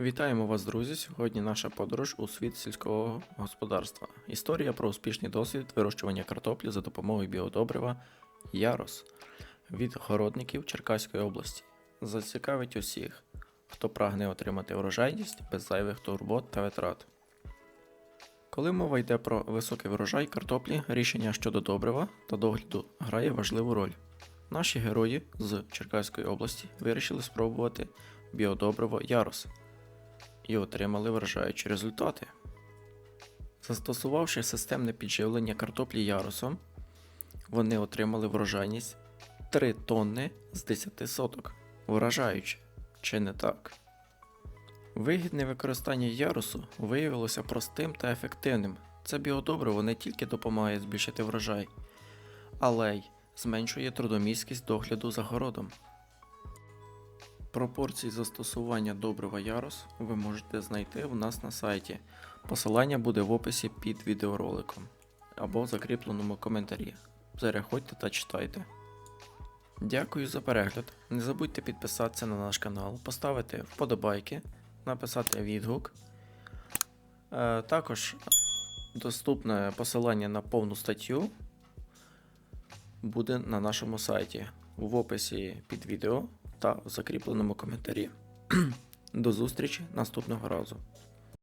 Вітаємо вас, друзі! Сьогодні наша подорож у світ сільського господарства. Історія про успішний досвід вирощування картоплі за допомогою біодобрива Ярос від городників Черкаської області. Зацікавить усіх, хто прагне отримати врожайність без зайвих турбот та витрат. Коли мова йде про високий врожай картоплі, рішення щодо добрива та догляду грає важливу роль. Наші герої з Черкаської області вирішили спробувати біодобриво Ярос і отримали вражаючі результати. Застосувавши системне підживлення картоплі ярусом, вони отримали врожайність 3 тонни з 10 соток. Вражаюче, чи не так? Вигідне використання ярусу виявилося простим та ефективним. Це біодобриво не тільки допомагає збільшити врожай, але й зменшує трудомісткість догляду за городом. Пропорції застосування добрива Ярос ви можете знайти у нас на сайті. Посилання буде в описі під відеороликом або в закріпленому коментарі. Переходьте та читайте. Дякую за перегляд. Не забудьте підписатися на наш канал, поставити вподобайки, написати відгук. Е, Також доступне посилання на повну статтю буде на нашому сайті в описі під відео та в закріпленому коментарі. До зустрічі наступного разу.